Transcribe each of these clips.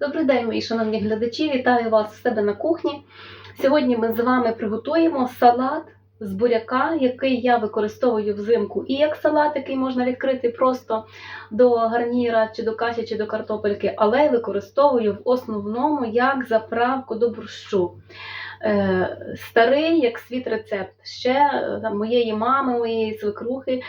Добрий день, мої шановні глядачі! Вітаю вас у себе на кухні. Сьогодні ми з вами приготуємо салат з буряка, який я використовую взимку і як салат, який можна відкрити просто до гарніра, чи до каші, чи до картопельки, але використовую в основному як заправку до борщу. Е, Старий, як світ рецепт. Ще е, там, моєї мами, моєї свекрухи.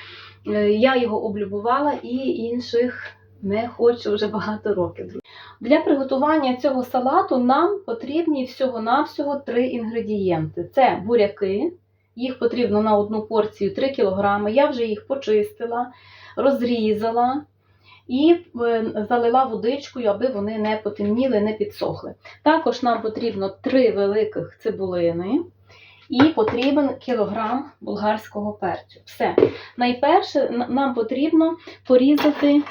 Е, Я його облюбувала і інших не хочу вже багато років. Для приготування цього салату нам потрібні всього-навсього три інгредієнти: це буряки, їх потрібно на одну порцію 3 кг. Я вже їх почистила, розрізала і е, залила водичкою, аби вони не потемніли, не підсохли. Також нам потрібно 3 великих цибулини. І потрібен кілограм болгарського перцю. Все. Найперше нам потрібно порізати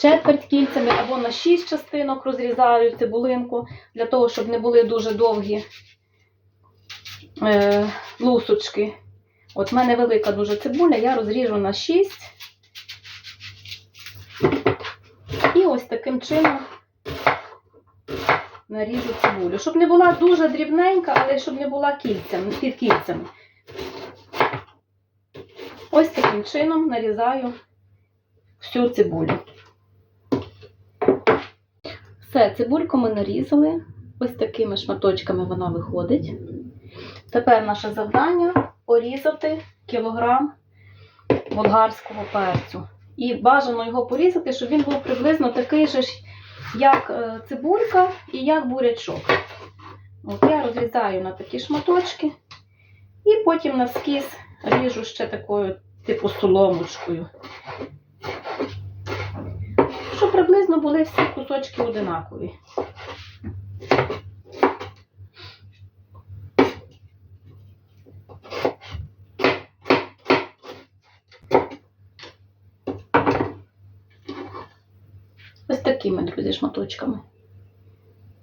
четверть кільцями або на 6 частинок розрізаю цибулинку, для того, щоб не були дуже довгі е, лусочки. От в мене велика дуже цибуля, я розріжу на 6. І ось таким чином наріжу цибулю. Щоб не була дуже дрібненька, але щоб не була кільцями, під кільцями. Ось таким чином нарізаю всю цибулю. Все, цибульку ми нарізали. Ось такими шматочками вона виходить. Тепер наше завдання порізати кілограм болгарського перцю. І бажано його порізати, щоб він був приблизно такий же, як е, цибулька і як бурячок. От я розрізаю на такі шматочки і потім навскіз ріжу ще такою, типу, соломочкою. Щоб приблизно були всі кусочки одинакові. Ось такими, друзі, шматочками.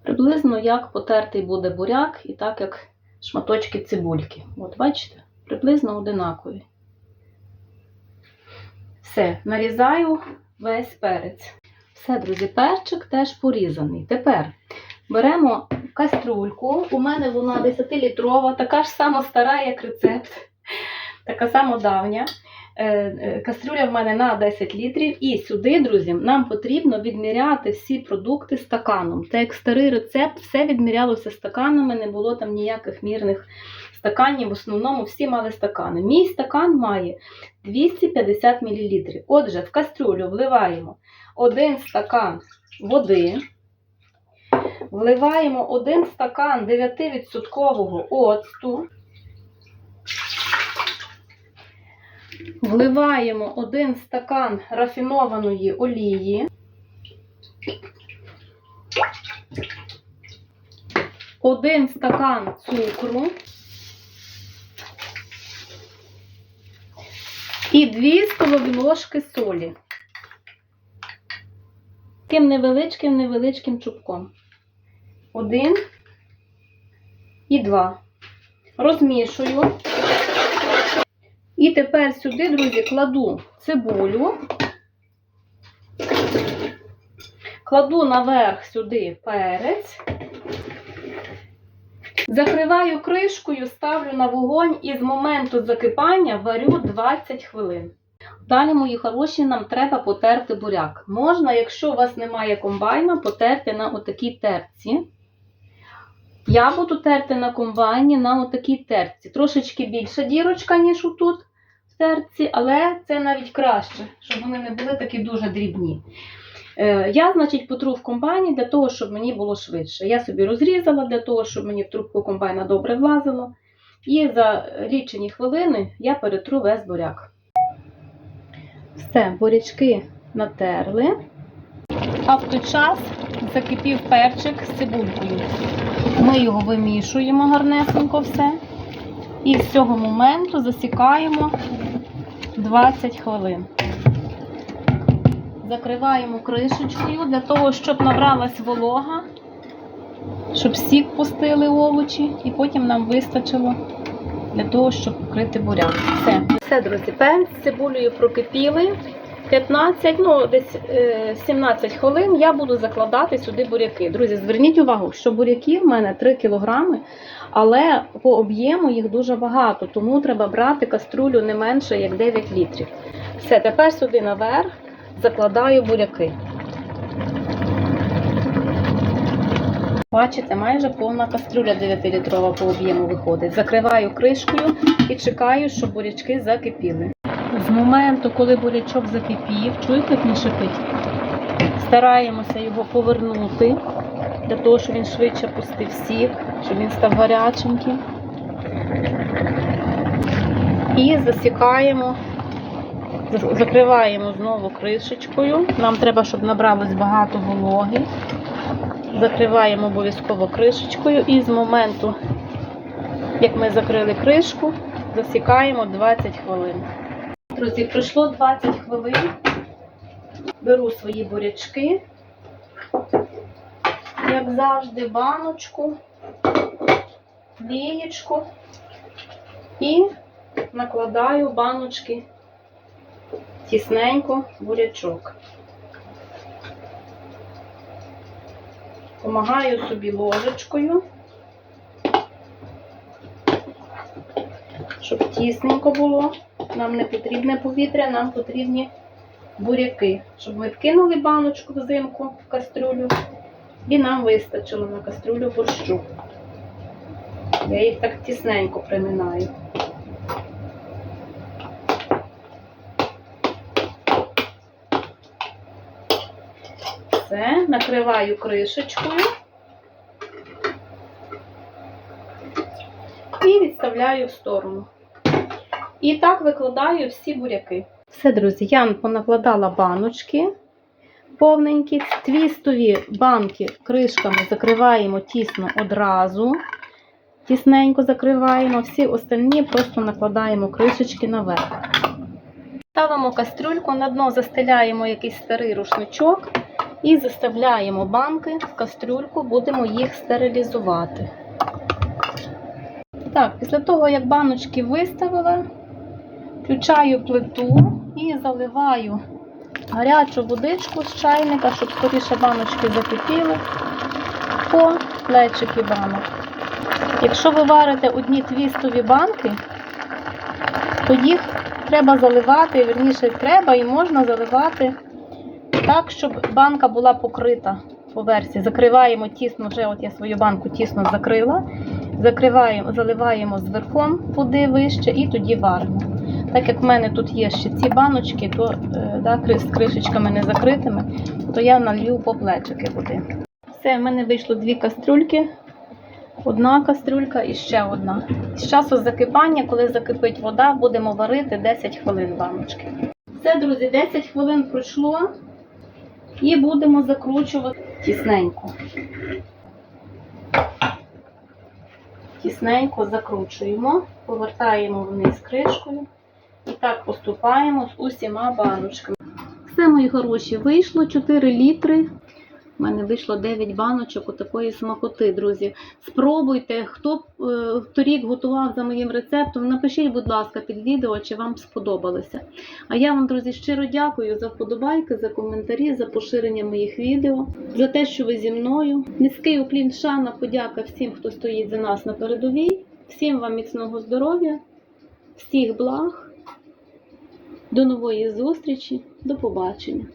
Приблизно як потертий буде буряк, і так як шматочки цибульки. От бачите? Приблизно одинакові. Все, нарізаю весь перець. Все, друзі, перчик теж порізаний. Тепер беремо каструльку. У мене вона 10-літрова, така ж сама стара, як рецепт, така сама давня. Е, е, Кастрюля в мене на 10 літрів. І сюди, друзі, нам потрібно відміряти всі продукти стаканом. Та як старий рецепт, все відмірялося стаканами, не було там ніяких мірних стаканів. В основному всі мали стакани. Мій стакан має 250 мл. Отже, в кастрюлю вливаємо один стакан води. Вливаємо один стакан 9% оцту. Вливаємо один стакан рафінованої олії. Один стакан цукру. І 2 столові ложки солі. Таким невеличким невеличким чубком. Один і два. Розмішую. І тепер сюди, друзі, кладу цибулю. Кладу наверх сюди перець. Закриваю кришкою, ставлю на вогонь і з моменту закипання варю 20 хвилин. Далі, мої хороші, нам треба потерти буряк. Можна, якщо у вас немає комбайна, потерти на отакій терці. Я буду терти на комбайні на отакій терці. Трошечки більша дірочка, ніж отут в терці, але це навіть краще, щоб вони не були такі дуже дрібні. Е, Я, значить, потру в комбайні для того, щоб мені було швидше. Я собі розрізала для того, щоб мені в трубку комбайна добре влазило. І за лічені хвилини я перетру весь буряк. Все, бурячки натерли. А в той час закипів перчик з цибулькою. Ми його вимішуємо гарнесенько все. І з цього моменту засікаємо 20 хвилин. Закриваємо кришечкою для того, щоб набралась волога, щоб сік пустили овочі, і потім нам вистачило для того, щоб покрити буряк. Все, все, друзі, перець з цибулею прокипіли. 15, ну десь е, 17 хвилин я буду закладати сюди буряки. Друзі, зверніть увагу, що буряки в мене 3 кілограми, але по об'єму їх дуже багато, тому треба брати каструлю не менше як 9 літрів. Все, тепер сюди наверх закладаю буряки. Бачите, майже повна каструля 9-літрова по об'єму виходить. Закриваю кришкою і чекаю, щоб бурячки закипіли. З моменту, коли бурячок закипів, чуєте, як він шипить? Стараємося його повернути, для того, щоб він швидше пустив сік, щоб він став гаряченьким. І засікаємо, закриваємо знову кришечкою. Нам треба, щоб набралось багато вологи. Закриваємо обов'язково кришечкою і з моменту, як ми закрили кришку, засікаємо 20 хвилин. Друзі, пройшло 20 хвилин. Беру свої бурячки, як завжди, баночку, лієчку і накладаю баночки тісненько бурячок. Помагаю собі ложечкою, щоб тісненько було. Нам не потрібне повітря, нам потрібні буряки, щоб ми вкинули баночку взимку в кастрюлю і нам вистачило на кастрюлю борщу. Я їх так тісненько приминаю. Все, накриваю кришечкою і відставляю в сторону. І так викладаю всі буряки. Все, друзі, я понакладала баночки повненькі. Твістові банки кришками закриваємо тісно одразу. Тісненько закриваємо. Всі остальні просто накладаємо кришечки наверх. Ставимо кастрюльку, на дно застеляємо якийсь старий рушничок і заставляємо банки в кастрюльку, будемо їх стерилізувати. Так, після того, як баночки виставила, включаю плиту і заливаю гарячу водичку з чайника, щоб скоріше баночки закипіли по плечики банок. Якщо ви варите одні твістові банки, то їх треба заливати, вірніше треба і можна заливати так, щоб банка була покрита по версії. Закриваємо тісно, вже от я свою банку тісно закрила. Закриваємо, заливаємо зверхом води вище і тоді варимо. Так як в мене тут є ще ці баночки, то е, да, з кришечками не закритими, то я налью по плечики води. Все, в мене вийшло дві кастрюльки. Одна кастрюлька і ще одна. З часу закипання, коли закипить вода, будемо варити 10 хвилин баночки. Все, друзі, 10 хвилин пройшло. І будемо закручувати тісненько. Тісненько закручуємо, повертаємо вниз кришкою і так поступаємо з усіма баночками. Все, мої хороші, вийшло 4 літри. У мене вийшло 9 баночок отакої смакоти, друзі. Спробуйте, хто е, торік готував за моїм рецептом, напишіть, будь ласка, під відео, чи вам сподобалося. А я вам, друзі, щиро дякую за вподобайки, за коментарі, за поширення моїх відео, за те, що ви зі мною. Низький уклін, шана, подяка всім, хто стоїть за нас на передовій. Всім вам міцного здоров'я, всіх благ. До нової зустрічі, до побачення.